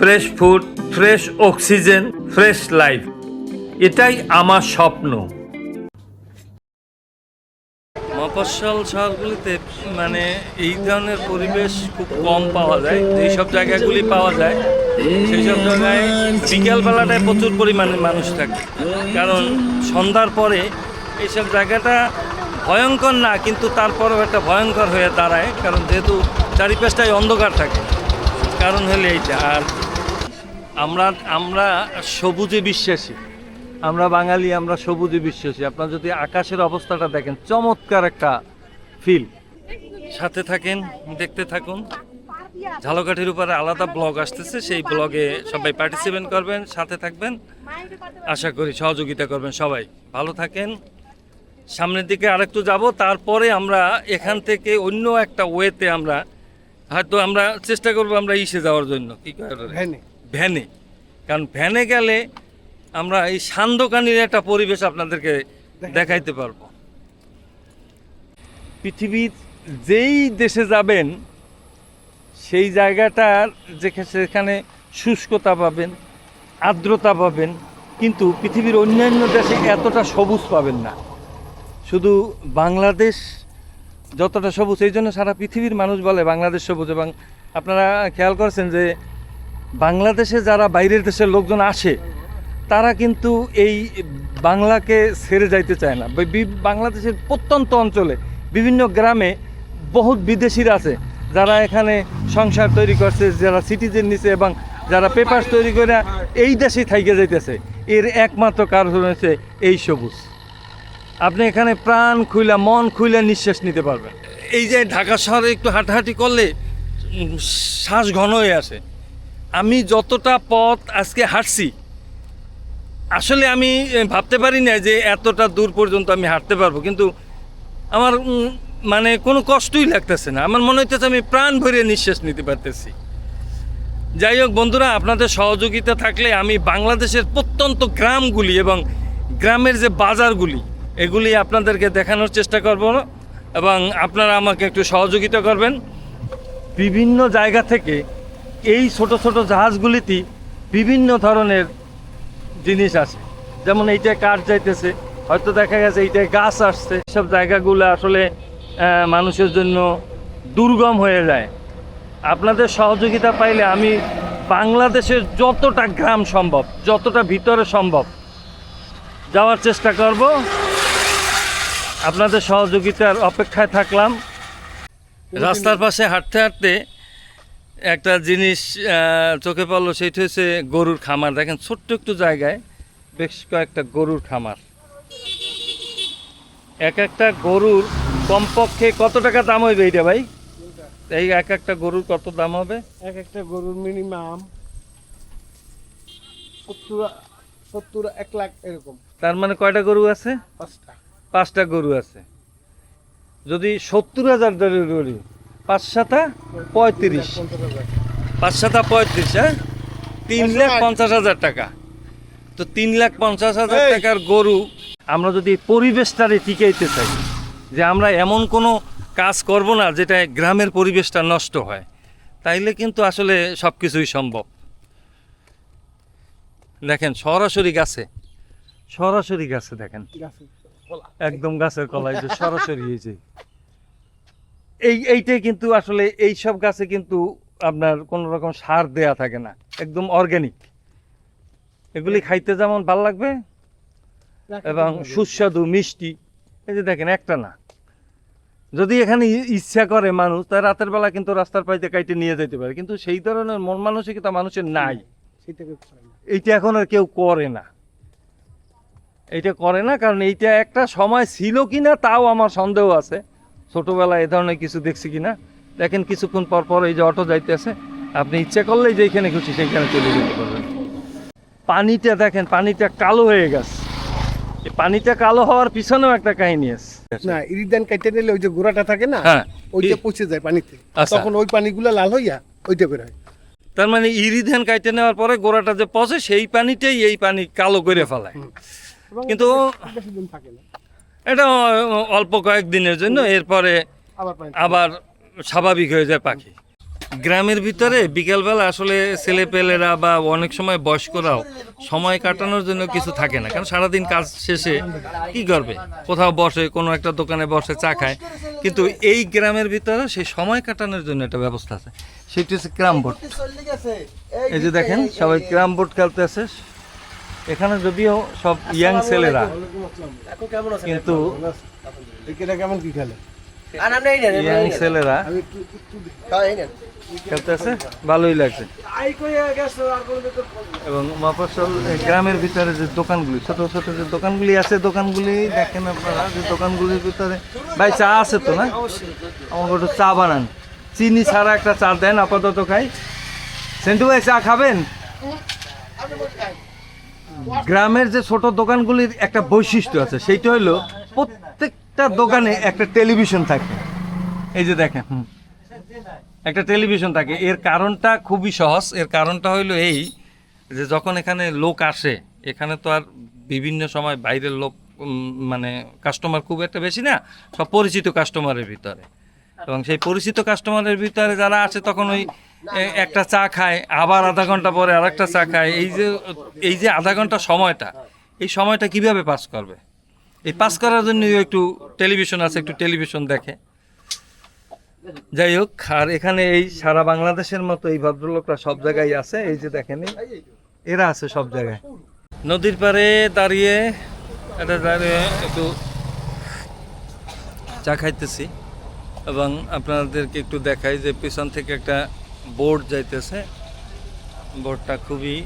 Fresh food fresh oxygen fresh life এটাই আমার স্বপ্ন। মফস্বল শহরগুলিতে মানে এই ধরনের পরিবেশ খুব কম পাওয়া যায়। যেসব জায়গাগুলি পাওয়া যায় সেই সব জায়গায় বিকেলবেলাটায় প্রচুর পরিমাণে মানুষ থাকে। কারণ সন্ধ্যার পরে এইসব জায়গাটা ভয়ঙ্কর না, কিন্তু তারপরেও একটা ভয়ঙ্কর হয়ে দাঁড়ায়। কারণ যেহেতু চারিপাশটায় অন্ধকার থাকে। কারণ হলে এইটা। আর আমরা আমরা সবুজে বিশ্বাসী। আমরা বাঙালি, আমরা সবুজে বিশ্বাসী। আপনার যদি আকাশের অবস্থাটা দেখেন, চমৎকার একটা ফিল সাথে থাকেন, দেখতে থাকুন। ঝালকাঠির উপরে আলাদা ব্লগ আসতেছে, সেই ব্লগে সবাই পার্টিসিপেট করবেন, সাথে থাকবেন। আশা করি সহযোগিতা করবেন সবাই। ভালো থাকেন। সামনের দিকে আরেকটু যাব, তারপরে আমরা এখান থেকে অন্য একটা ওয়েতে আমরা, হয়তো আমরা চেষ্টা করব আমরা ইসে যাওয়ার জন্য। কি ওটারে? ভ্যানে। কারণ ভ্যানে গেলে আমরা এই সান্ধ্যকানীর একটা পরিবেশ আপনাদেরকে দেখাইতে পারব। পৃথিবীর যেই দেশে যাবেন সেই জায়গাটার যেখা- সেখানে শুষ্কতা পাবেন আর্দ্রতা পাবেন কিন্তু পৃথিবীর অন্যান্য দেশে এতটা সবুজ পাবেন না। শুধু বাংলাদেশ যতটা সবুজ এই জন্য সারা পৃথিবীর মানুষ বলে বাংলাদেশ সবুজ। এবং আপনারা খেয়াল করছেন যে বাংলাদেশে যারা বাইরের দেশের লোকজন আসে, তারা কিন্তু এই বাংলাকে ছেড়ে যাইতে চায় না। বাংলাদেশের প্রত্যন্ত অঞ্চলে বিভিন্ন গ্রামে বহুত বিদেশিরা আছে, যারা এখানে সংসার তৈরি করছে, যারা সিটিজেন নিছে এবং যারা পেপার তৈরি করে এই দেশেই থাইকে যাইতেছে। এর একমাত্র কারণ হচ্ছে এই সবুজ। আপনি এখানে প্রাণ খুইলা, মন খুইলা নিঃশ্বাস নিতে পারবেন। এই যে ঢাকা শহরে একটু হাঁটাহাঁটি করলে শ্বাস ঘন হয়ে আসে। আমি যতটা পথ আজকে হাঁটছি, আসলে আমি ভাবতে পারি না যে এতটা দূর পর্যন্ত আমি হাঁটতে পারব, কিন্তু আমার মানে কোনো কষ্টই লাগতেছে না। আমার মনে হইতেছে আমি প্রাণ ভরে নিঃশ্বাস নিতে পারতেছি। যাই হোক বন্ধুরা, আপনাদের সহযোগিতা থাকলে আমি বাংলাদেশের প্রত্যন্ত গ্রামগুলি এবং গ্রামের যে বাজারগুলি, এগুলি আপনাদেরকে দেখানোর চেষ্টা করব এবং আপনারা আমাকে একটু সহযোগিতা করবেন। বিভিন্ন জায়গা থেকে এই ছোট ছোট জাহাজগুলিতে বিভিন্ন ধরনের জিনিস আছে। যেমন এইটা কাঠ যাইতেছে, হয়তো দেখা গেছে এইটা গাছ আসছে। সব জায়গাগুলো আসলে মানুষের জন্য দুর্গম হয়ে যায়। আপনাদের সহযোগিতা পাইলে আমি বাংলাদেশের যতটা গ্রাম সম্ভব, যতটা ভিতরে সম্ভব যাওয়ার চেষ্টা করব। আপনাদের সহযোগিতার অপেক্ষায় থাকলাম। রাস্তার পাশে হাঁটতে হাঁটতে একটা জিনিস চোখে পড়ল সেটা হচ্ছে গরুর খামার। দেখেন ছোট্ট একটু জায়গায় বেশ কয়েকটা গরুর খামার। এক একটা গরুর কমপক্ষে কত টাকা দাম হইবে এইটা ভাই? এই এক একটা গরুর কত দাম হবে? এক একটা গরুর মিনিমাম সত্তর সত্তর এক লাখ এরকম। তার মানে কয়টা গরু আছে? পাঁচটা। পাঁচটা গরু আছে। যদি সত্তর হাজার ধরে পাঁচ সাতা পঁয়ত্রিশ। পাঁচ সাতা পঁয়ত্রিশ হ্যাঁ? তিন লাখ পঞ্চাশ হাজার টাকা। তো তিন লাখ পঞ্চাশ হাজার টাকার গরু আমরা যদি পরিবেশটারে টিকাইতে চাই যে আমরা এমন কোনো কাজ করব না যেটা গ্রামের পরিবেশটা নষ্ট হয় তাইলে কিন্তু আসলে সব কিছুই সম্ভব। দেখেন সরাসরি গাছে। সরাসরি গাছে দেখেন। একদম গাছের কলাই যে সরাসরি এই যে। এই এইটাই কিন্তু আসলে এই সব গাছে কিন্তু আপনার কোনো রকম সার দেয়া থাকে না। একদম অর্গানিক এগুলি খাইতে যেমন ভালো লাগবে এবং সুস্বাদু মিষ্টি। এই যে দেখেন একটা না। যদি এখানে ইচ্ছা করে মানুষ তাই রাতের বেলা কিন্তু রাস্তার পাইতে কাইটে নিয়ে যেতে পারে। কিন্তু সেই ধরনের মন মানসিকতা মানুষের নাই। এইটা এখন আর কেউ করে না। এইটা করে না কারণ এইটা একটা সময় ছিল কিনা তাও আমার সন্দেহ আছে। ছোটবেলায় এ ধরনের কিছু দেখছি কিনা? দেখেন কিছুক্ষণ পর পর এই যে অটো যাইতেছে আপনি ইচ্ছা করলেই যেখানে খুশি সেইখানে চলে যেতে পারবেন। পানিটা দেখেন পানিটা কালো হয়ে গেছে। পানিটা কালো হওয়ার পিছনেও একটা কাহিনী আছে। না ইরিদান কাইটে নিলে ওই যে গোড়াটা থাকে না হ্যাঁ ওইটা পচে যায় পানিতে আচ্ছা। তখন ওই পানিগুলো লাল হইয়া ওইটা বের হয়। তার মানে ইরিধান কাইটে নেওয়ার পরে গোড়াটা যে পচে সেই পানিটাই এই পানি কালো করে ফেলায়। কিন্তু- থাকে না। এটা অল্প কয়েকদিনের জন্য এরপরে আবার স্বাভাবিক হয়ে যায় পাখি। গ্রামের ভিতরে বিকেলবেলা আসলে ছেলেপেলেরা বা অনেক সময় বয়স্করাও সময় কাটানোর জন্য কিছু থাকে না। কারণ সারাদিন কাজ শেষে কি করবে? কোথাও বসে কোনো একটা দোকানে বসে চা খায়। কিন্তু এই গ্রামের ভিতরে সেই সময় কাটানোর জন্য একটা ব্যবস্থা আছে। সেটি হচ্ছে ক্রাম বোর্ড। এই যে দেখেন সবাই ক্রাম বোর্ড খেলতে আছে এখানে যদিও সব ইয়াং ছেলেরা কিন্তু কেমন কি খেলে? ইয়াং ছেলেরা আমি একটু একটু খেলতে আছে ভালোই লাগছে। এবং মফস্বল গ্রামের ভিতরে যে দোকানগুলি ছোট ছোট যে দোকানগুলি আছে দোকানগুলি দেখেন আপনারা যে দোকানগুলির ভিতরে ভাই চা আছে তো না? আমাকে একটু চা বানান। চিনি ছাড়া একটা চা দেন আপাতত খাই। সেন্টু ভাই চা খাবেন? গ্রামের যে ছোট দোকানগুলির একটা বৈশিষ্ট্য আছে, সেইটা হলো প্রত্যেকটা দোকানে একটা টেলিভিশন থাকে। এই যে দেখেন। একটা টেলিভিশন থাকে। এর কারণটা খুবই সহজ। এর কারণটা হইল এই যে যখন এখানে লোক আসে, এখানে তো আর বিভিন্ন সময় বাইরের লোক মানে কাস্টমার খুব একটা বেশি না, সব পরিচিত কাস্টমারের ভিতরে। এবং সেই পরিচিত কাস্টমারের ভিতরে যারা আসে তখন ওই একটা চা খায় আবার আধা ঘণ্টা পরে আরেকটা চা খায়। এই যে এই যে আধা ঘণ্টা সময়টা এই সময়টা কীভাবে পাস করবে? এই পাস করার জন্য একটু টেলিভিশন আছে একটু টেলিভিশন দেখে। যাই হোক আর এখানে এই সারা বাংলাদেশের মতো এই ভদ্রলোকরা সব জায়গায় আছে এই যে দেখেন এরা আছে সব জায়গায়। নদীর পাড়ে দাঁড়িয়ে এটা দাঁড়িয়ে একটু চা খাইতেছি। এবং আপনাদেরকে একটু দেখাই যে পিছন থেকে একটা বোর্ড যাইতেছে। বোর্ডটা খুবই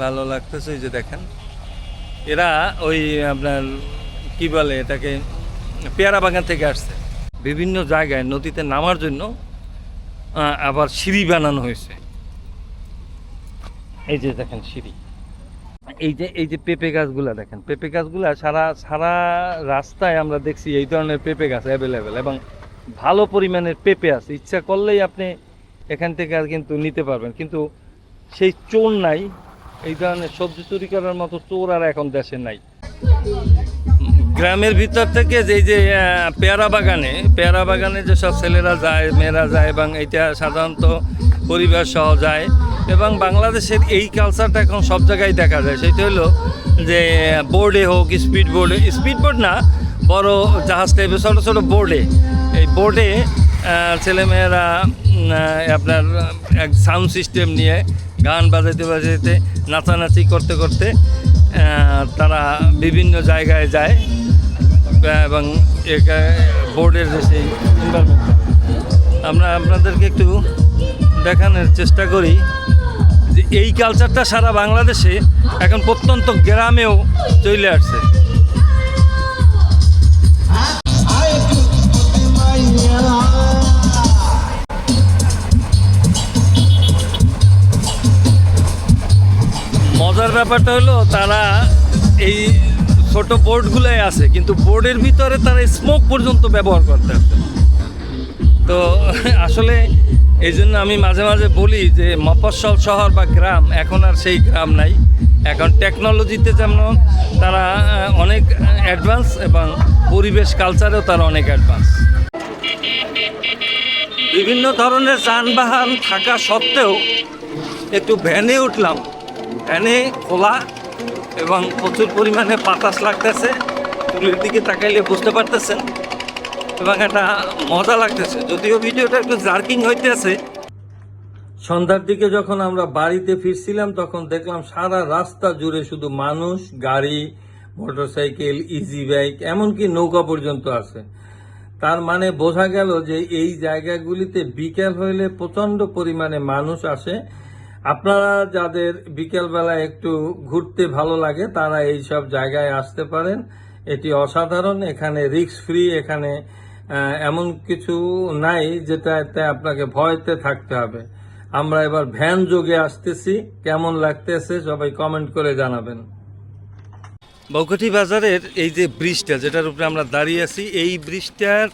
ভালো লাগতেছে যে দেখেন। এরা ওই আপনার কি বলে এটাকে, পেয়ারা বাগান থেকে আসছে। বিভিন্ন জায়গায় নদীতে নামার জন্য আবার সিঁড়ি বানানো হয়েছে। এই যে দেখেন সিঁড়ি। এই যে এই যে পেঁপে গাছগুলা দেখেন, পেঁপে গাছগুলা সারা সারা রাস্তায় আমরা দেখছি এই ধরনের পেঁপে গাছ অ্যাভেলেবেল এবং ভালো পরিমাণের পেঁপে আছে। ইচ্ছা করলেই আপনি এখান থেকে আর কিন্তু নিতে পারবেন। কিন্তু সেই চোর নাই, এই ধরনের সবজি চুরি করার মতো চোর আর এখন দেশে নাই। গ্রামের ভিতর থেকে যে যে পেয়ারা বাগানে পেয়ারা বাগানে যেসব ছেলেরা যায়, মেয়েরা যায়, এবং এটা সাধারণত পরিবার সহ যায়, এবং বাংলাদেশের এই কালচারটা এখন সব জায়গায় দেখা যায়। সেটা হলো যে, বোর্ডে হোক স্পিড বোর্ডে স্পিড বোর্ড না, বড় জাহাজ টাইপের ছোটো ছোটো বোর্ডে। এই বোর্ডে ছেলেমেয়েরা আপনার এক সাউন্ড সিস্টেম নিয়ে গান বাজাইতে বাজাইতে, নাচানাচি করতে করতে তারা বিভিন্ন জায়গায় যায়, এবং বোর্ডের যে সেই আমরা আপনাদেরকে একটু দেখানোর চেষ্টা করি যে এই কালচারটা সারা বাংলাদেশে এখন প্রত্যন্ত গ্রামেও চলে আসছে। মজার ব্যাপারটা হলো, তারা এই ছোট বোর্ডগুলোই আছে, কিন্তু বোর্ডের ভিতরে তারা স্মোক পর্যন্ত ব্যবহার করতে তো আসলে এই জন্য আমি মাঝে মাঝে বলি যে, মফস্বল শহর বা গ্রাম, এখন আর সেই গ্রাম নাই। এখন টেকনোলজিতে যেমন তারা অনেক অ্যাডভান্স এবং পরিবেশ কালচারেও তারা অনেক অ্যাডভান্স বিভিন্ন ধরনের যানবাহন থাকা সত্ত্বেও একটু ভ্যানে উঠলাম। ভ্যানে খোলা এবং প্রচুর পরিমাণে বাতাস লাগতেছে। চুলের দিকে তাকাইলে বুঝতে পারতেছেন। এবং একটা মজা লাগতেছে। যদিও ভিডিওটা একটু জার্কিং হইতেছে। সন্ধ্যার দিকে যখন আমরা বাড়িতে ফিরছিলাম, তখন দেখলাম সারা রাস্তা জুড়ে শুধু মানুষ, গাড়ি, মোটরসাইকেল ইজি বাইক এমনকি নৌকা পর্যন্ত আছে। তার মানে বোঝা গেল যে এই জায়গাগুলিতে বিকেল হইলে প্রচণ্ড পরিমাণে মানুষ আসে। আপনারা যাদের বিকেলবেলা একটু ঘুরতে ভালো লাগে, তারা এই সব জায়গায় আসতে পারেন। এটি অসাধারণ। এখানে রিস্ক ফ্রি, এখানে এমন কিছু নাই যেটাতে আপনাকে ভয়তে থাকতে হবে। আমরা এবার ভ্যান যোগে আসতেছি। কেমন লাগতেছে সবাই কমেন্ট করে জানাবেন। বৌকটি বাজারের এই যে ব্রিজটা, যেটার উপরে আমরা দাঁড়িয়ে আছি, এই ব্রিজটার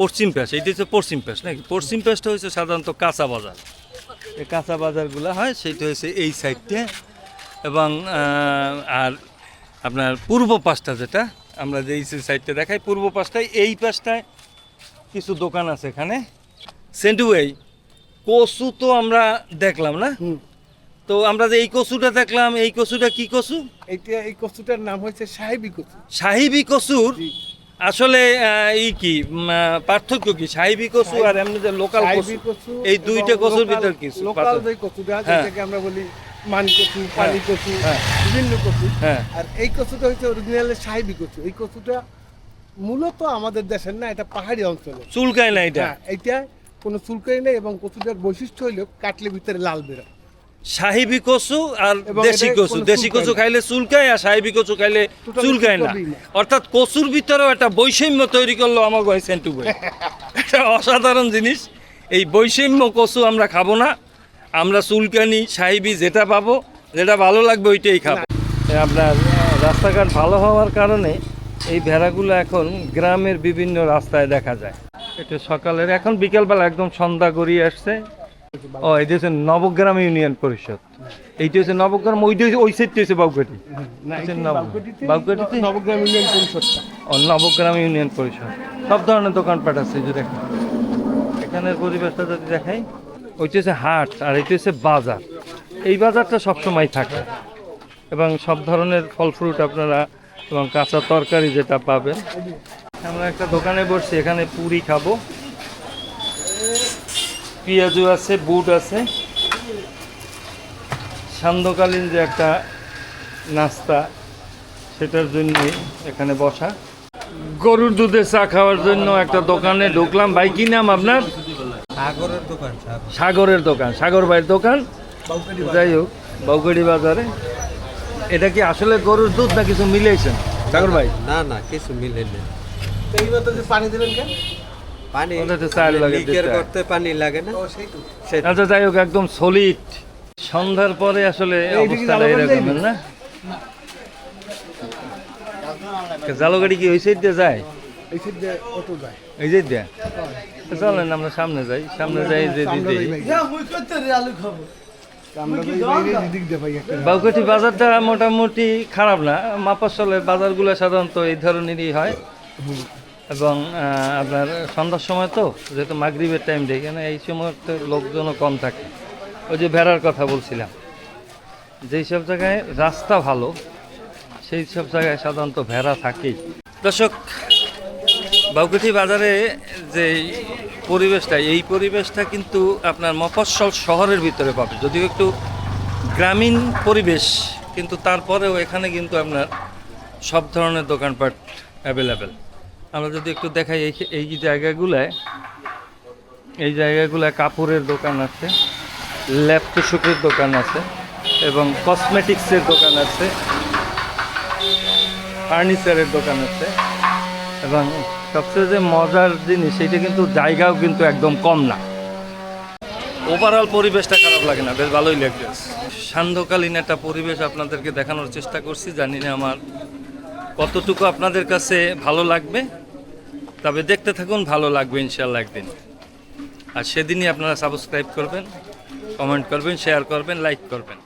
পশ্চিম পাশ, এইটা হচ্ছে পশ্চিম পাশ নাকি? পশ্চিম পাশটা হচ্ছে সাধারণত কাঁচা বাজার। কাঁচা বাজারগুলো হয় সেইটা হয়েছে এই সাইডটা এবং আর আপনার পূর্ব পাশটা যেটা আমরা যে এই সাইডটা দেখাই পূর্ব পাশটায় এই পাশটায় কিছু দোকান আছে এখানে। সেন্টুওয়েই কচু তো আমরা দেখলাম না? তো আমরা যে এই কচুটা দেখলাম এই কচুটা কি কচু? এইটা এই কচুটার নাম হচ্ছে সাহেবি কচু। সাহেবী কচুর। আসলে আহ, ই কি পার্থক্য কি? সাহিবি কচু আর এমনি যে লোকাল কচু? এই দুইটা কচুর ভিতর কিছু লোকাল। যে কচুটা হ্যাঁ। যেটাকে আমরা বলি মান কচু পানি কচু হ্যাঁ। বিভিন্ন কচু। হ্যাঁ। আর এই কচুটা হচ্ছে অরিজিনাল সাহেবি কচু। এই কচুটা মূলত আমাদের দেশের না এটা পাহাড়ি অঞ্চলে। চুলকায় না এটা? এটা কোনো চুলকাই নেই এবং কচুটার বৈশিষ্ট্য হইল কাটলে ভিতরে লাল বেরোয়। সাহিবি কচু আর দেশি কচু দেশি কচু। খাইলে চুলকায় আর সাহিবি কচু খাইলে চুলকায় না। অর্থাৎ কচুর ভিতরেও একটা বৈষম্য তৈরি করল আমার ভাই সেন্টু ভাই এটা অসাধারণ জিনিস। এই বৈষম্য কচু আমরা খাব না। আমরা চুলকানি সাহিবি যেটা পাবো যেটা ভালো লাগবে ওইটাই খাব। আপনার রাস্তাঘাট ভালো হওয়ার কারণে এই ভেড়াগুলো এখন গ্রামের বিভিন্ন রাস্তায় দেখা যায়। এটা সকালের এখন বিকেলবেলা একদম সন্ধ্যা গড়িয়ে আসছে। ও এটা হচ্ছে নবগ্রাম ইউনিয়ন পরিষদ। এইটা হচ্ছে নবগ্রাম ওইটা হচ্ছে ওই সাইডটা হচ্ছে বাউকাটি। বাউকাটিতে-? নবগ্রাম ইউনিয়ন পরিষদটা। ও নবগ্রাম ইউনিয়ন পরিষদ। সব ধরনের দোকানপাট আছে যে দেখেন। এখানের পরিবেশটা যদি দেখাই ওইটা হচ্ছে হাট আর এটা হচ্ছে বাজার। এই বাজারটা সবসময় থাকে। এবং সব ধরনের ফল ফ্রুট আপনারা এবং কাঁচা তরকারি যেটা পাবেন। আমরা একটা দোকানে বসছি এখানে পুরি খাব। পেঁয়াজু আছে বুট আছে। সান্ধ্যকালীন যে একটা নাস্তা সেটার জন্য এখানে বসা। গরুর দুধে চা খাওয়ার জন্য একটা দোকানে ঢুকলাম। ভাই কি নাম আপনার? সাগরের দোকান সাগরের দোকান সাগর ভাইয়ের দোকান। যাই হোক বাউকাড়ি বাজারে। এটা কি আসলে গরুর দুধ না কিছু মিলিয়েছেন সাগর ভাই। না না কিছু মিলে নেই তো এই মতো যে পানি দিলেন কেন? পানি ওটাতে চাল লাগে লিকের করতে পানি লাগে না। ও সেই তো। সেটা আচ্ছা যাই হোক একদম সলিড সন্ধ্যার পরে আসলে অবস্থাটা না? জালগাড়ি কি ওই সাইড দিয়ে যায়? এই সাইড দিয়ে অটো যায়। এই যে দিয়ে? চলেন আমরা সামনে যাই। সামনে যাই যে দিদি বাউকাঠি বাজারটা মোটামুটি খারাপ না। মাপাসলের বাজারগুলো সাধারণত এই ধরনেরই হয়। এবং আপনার সন্ধ্যার সময় তো, যেহেতু মাগরিবের টাইম দিয়ে এখানে এই সময় তো লোকজনও কম থাকে। ওই যে ভেড়ার কথা বলছিলাম, যেই সব জায়গায় রাস্তা ভালো, সেই সব জায়গায় সাধারণত ভেড়া থাকেই। দর্শক, বাউকাঠি বাজারে যে পরিবেশটা, এই পরিবেশটা কিন্তু আপনার মফস্বল শহরের ভিতরে পাবে। যদিও একটু গ্রামীণ পরিবেশ, কিন্তু তারপরেও এখানে কিন্তু আপনার সব ধরনের দোকানপাট অ্যাভেলেবেল আমরা যদি একটু দেখাই এই এই জায়গাগুলায় এই জায়গাগুলায় কাপড়ের দোকান আছে ল্যাপটপের দোকান আছে, এবং কসমেটিক্সের দোকান আছে, ফার্নিচারের দোকান আছে, এবং সবচেয়ে যে মজার জিনিস সেইটা কিন্তু জায়গাও কিন্তু একদম কম না। ওভারঅল পরিবেশটা খারাপ লাগে না, বেশ ভালোই লাগছে। সান্ধ্যকালীন একটা পরিবেশ আপনাদেরকে দেখানোর চেষ্টা করছি, জানি না আমার কতটুকু আপনাদের কাছে ভালো লাগবে। তবে দেখতে থাকুন, ভালো লাগবে ইনশাল্লাহ একদিন। আর সেদিনই আপনারা সাবস্ক্রাইব করবেন কমেন্ট করবেন শেয়ার করবেন লাইক করবেন।